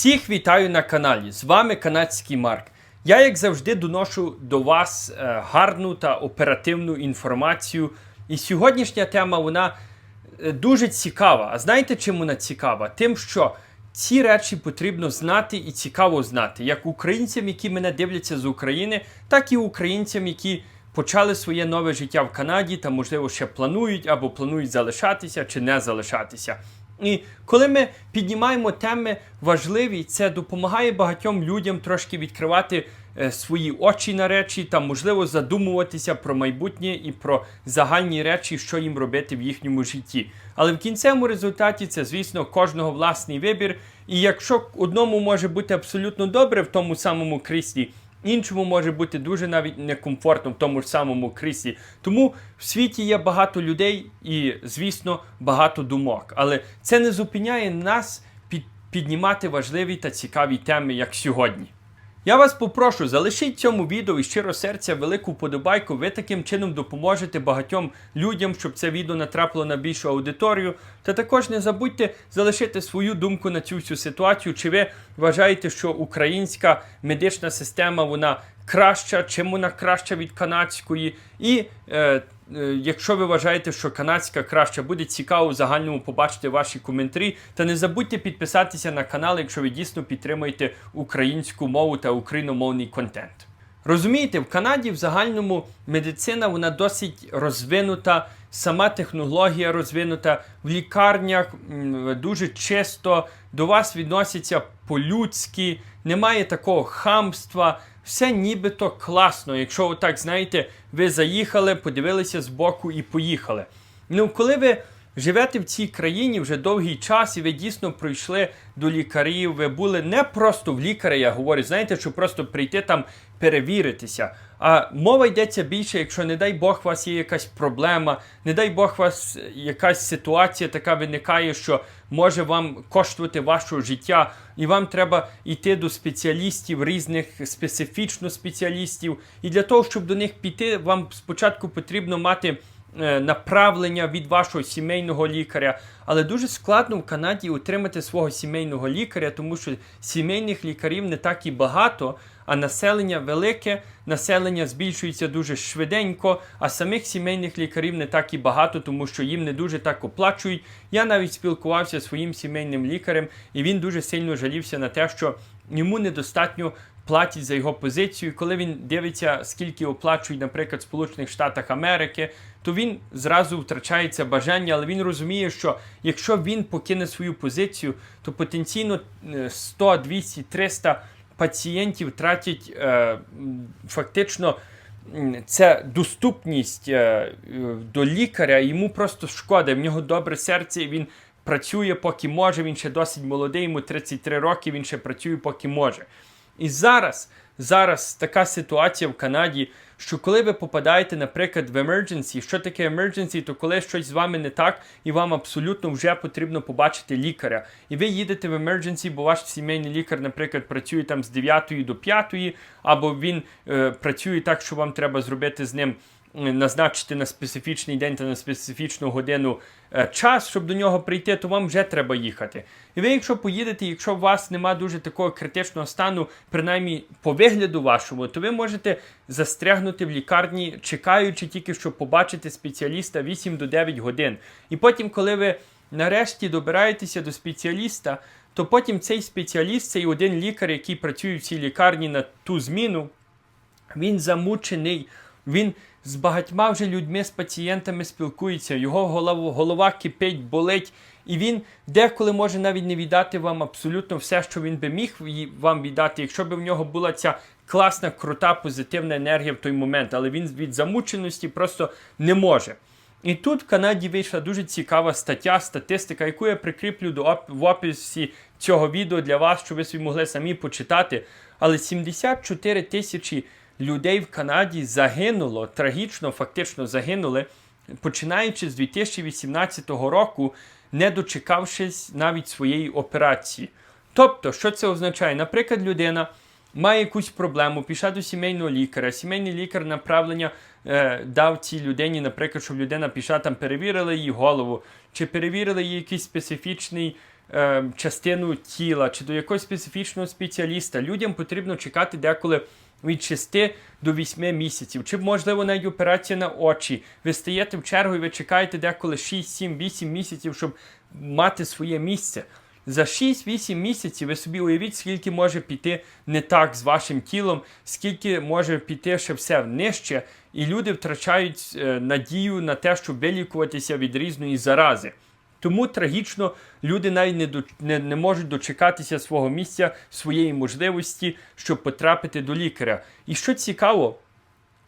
Всіх вітаю на каналі. З вами канадський Марк. Я, як завжди, доношу до вас е, гарну та оперативну інформацію. І сьогоднішня тема вона е, дуже цікава. А знаєте, чим вона цікава? Тим, що ці речі потрібно знати і цікаво знати, як українцям, які мене дивляться з України, так і українцям, які почали своє нове життя в Канаді та, можливо, ще планують або планують залишатися чи не залишатися. І коли ми піднімаємо теми важливі, це допомагає багатьом людям трошки відкривати е, свої очі на речі та, можливо, задумуватися про майбутнє і про загальні речі, що їм робити в їхньому житті. Але в кінцевому результаті це, звісно, кожного власний вибір. І якщо одному може бути абсолютно добре в тому самому кріслі, Іншому може бути дуже навіть некомфортно в тому ж самому кріслі. Тому в світі є багато людей і, звісно, багато думок. Але це не зупиняє нас під, піднімати важливі та цікаві теми, як сьогодні. Я вас попрошу, залишіть цьому відео і щиро серця велику вподобайку. Ви таким чином допоможете багатьом людям, щоб це відео натрапило на більшу аудиторію. Та також не забудьте залишити свою думку на цю всю ситуацію. Чи ви вважаєте, що українська медична система вона краща, чим вона краща від канадської? І Е, Якщо ви вважаєте, що канадська краща, буде цікаво в загальному побачити ваші коментарі. Та не забудьте підписатися на канал, якщо ви дійсно підтримуєте українську мову та україномовний контент. Розумієте, в Канаді в загальному медицина вона досить розвинута, сама технологія розвинута. В лікарнях дуже чисто до вас відносяться по-людськи, немає такого хамства. Все нібито класно, якщо так знаєте, ви заїхали, подивилися збоку і поїхали. Ну, коли ви живете в цій країні вже довгий час, і ви дійсно прийшли до лікарів, ви були не просто в лікаря, я говорю, знаєте, щоб просто прийти там перевіритися. А мова йдеться більше, якщо, не дай Бог, у вас є якась проблема, не дай Бог, у вас якась ситуація така виникає, що може вам коштувати вашого життя, і вам треба йти до спеціалістів, різних специфічно спеціалістів. І для того, щоб до них піти, вам спочатку потрібно мати. Е, Направлення від вашого сімейного лікаря, але дуже складно в Канаді отримати свого сімейного лікаря, тому що сімейних лікарів не так і багато, а населення велике, населення збільшується дуже швиденько, а самих сімейних лікарів не так і багато, тому що їм не дуже так оплачують. Я навіть спілкувався зі своїм сімейним лікарем, і він дуже сильно жалівся на те, що йому недостатньо платять за його позицію. Коли він дивиться, скільки оплачують, наприклад, в Сполучених Штатах Америки, то він зразу втрачає це бажання, але він розуміє, що якщо він покине свою позицію, то потенційно е, 100, 200, 300 пацієнтів тратять е, фактично. Це доступність е, е, до лікаря, йому просто шкода. В нього добре серце, він працює, поки може. Він ще досить молодий, йому 33 роки, він ще працює, поки може. І зараз, зараз така ситуація в Канаді, що коли ви попадаєте, наприклад, в emergency, що таке emergency, то коли щось з вами не так, і вам абсолютно вже потрібно побачити лікаря. І ви їдете в emergency, бо ваш сімейний лікар, наприклад, працює там з 9 до 5, або він е, працює так, що вам треба зробити з ним. Назначити на специфічний день та на специфічну годину е, час, щоб до нього прийти, то вам вже треба їхати. І ви, якщо поїдете, якщо у вас нема дуже такого критичного стану, принаймні по вигляду вашому, то ви можете застрягнути в лікарні, чекаючи тільки, щоб побачити спеціаліста 8 до 9 годин. І потім, коли ви нарешті добираєтеся до спеціаліста, то потім цей спеціаліст, цей один лікар, який працює в цій лікарні на ту зміну, він замучений, він з багатьма вже людьми, з пацієнтами спілкується, його голова, голова кипить, болить, і він деколи може навіть не віддати вам абсолютно все, що він би міг вам віддати, якщо б в нього була ця класна, крута, позитивна енергія в той момент, але він від замученості просто не може. І тут в Канаді вийшла дуже цікава стаття, статистика, яку я прикріплю до оп- в описі цього відео для вас, щоб ви собі могли самі почитати. Але 74 тисячі людей в Канаді загинуло, трагічно, фактично загинули, починаючи з 2018 року, не дочекавшись навіть своєї операції. Тобто, що це означає? Наприклад, людина має якусь проблему, пішла до сімейного лікаря. Сімейний лікар направлення е, дав цій людині, наприклад, щоб людина пішла там, перевірила її голову, чи перевірили її якийсь специфічний е, частину тіла чи до якогось специфічного спеціаліста. Людям потрібно чекати деколи від 6 до 8 місяців, чи можливо навіть операція на очі. Ви стаєте в чергу і ви чекаєте деколи 6, 7, 8 місяців, щоб мати своє місце. За 6-8 місяців ви собі уявіть, скільки може піти не так з вашим тілом, скільки може піти ще все нижче, і люди втрачають е, надію на те, щоб вилікуватися від різної зарази. Тому трагічно люди навіть не, до, не, не можуть дочекатися свого місця, своєї можливості, щоб потрапити до лікаря. І що цікаво,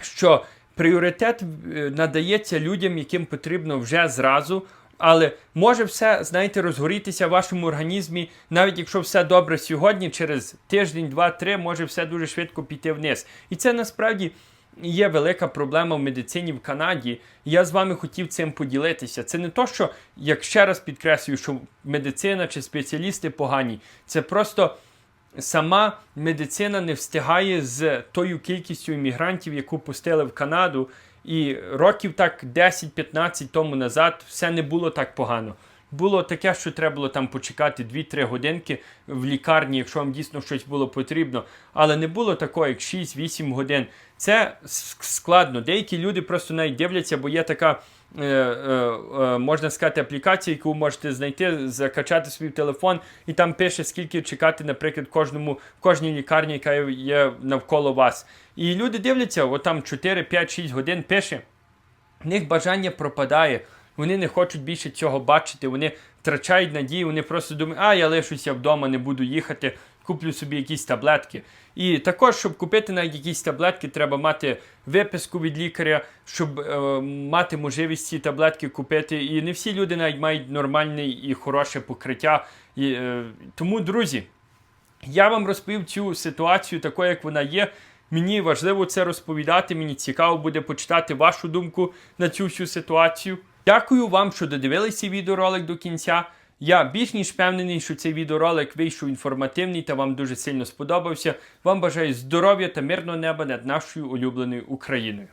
що пріоритет е, надається людям, яким потрібно вже зразу. Але може все, знаєте, розгорітися в вашому організмі, навіть якщо все добре сьогодні, через тиждень, два, три, може все дуже швидко піти вниз. І це насправді є велика проблема в медицині в Канаді. Я з вами хотів цим поділитися. Це не то, що, як ще раз підкреслюю, що медицина чи спеціалісти погані. Це просто сама медицина не встигає з тою кількістю іммігрантів, яку пустили в Канаду. І років так 10-15 тому назад все не було так погано. Було таке, що треба було там почекати 2-3 годинки в лікарні, якщо вам дійсно щось було потрібно. Але не було такого, як 6-8 годин. Це складно. Деякі люди просто навіть дивляться, бо є така, е, е, е, можна сказати, аплікація, яку ви можете знайти, закачати свій телефон, і там пише, скільки чекати, наприклад, кожному, в кожній лікарні, яка є навколо вас. І люди дивляться, от там 4, 5, 6 годин пише. В них бажання пропадає. Вони не хочуть більше цього бачити, вони втрачають надію, вони просто думають, а я лишуся вдома, не буду їхати, куплю собі якісь таблетки. І також, щоб купити навіть якісь таблетки, треба мати виписку від лікаря, щоб е, мати можливість ці таблетки купити. І не всі люди навіть мають нормальне і хороше покриття. І, е, тому, друзі, я вам розповів цю ситуацію такою, як вона є. Мені важливо це розповідати. Мені цікаво буде почитати вашу думку на цю всю ситуацію. Дякую вам, що додивилися цей відеоролик до кінця. Я більш ніж впевнений, що цей відеоролик вийшов інформативний та вам дуже сильно сподобався. Вам бажаю здоров'я та мирного неба над нашою улюбленою Україною.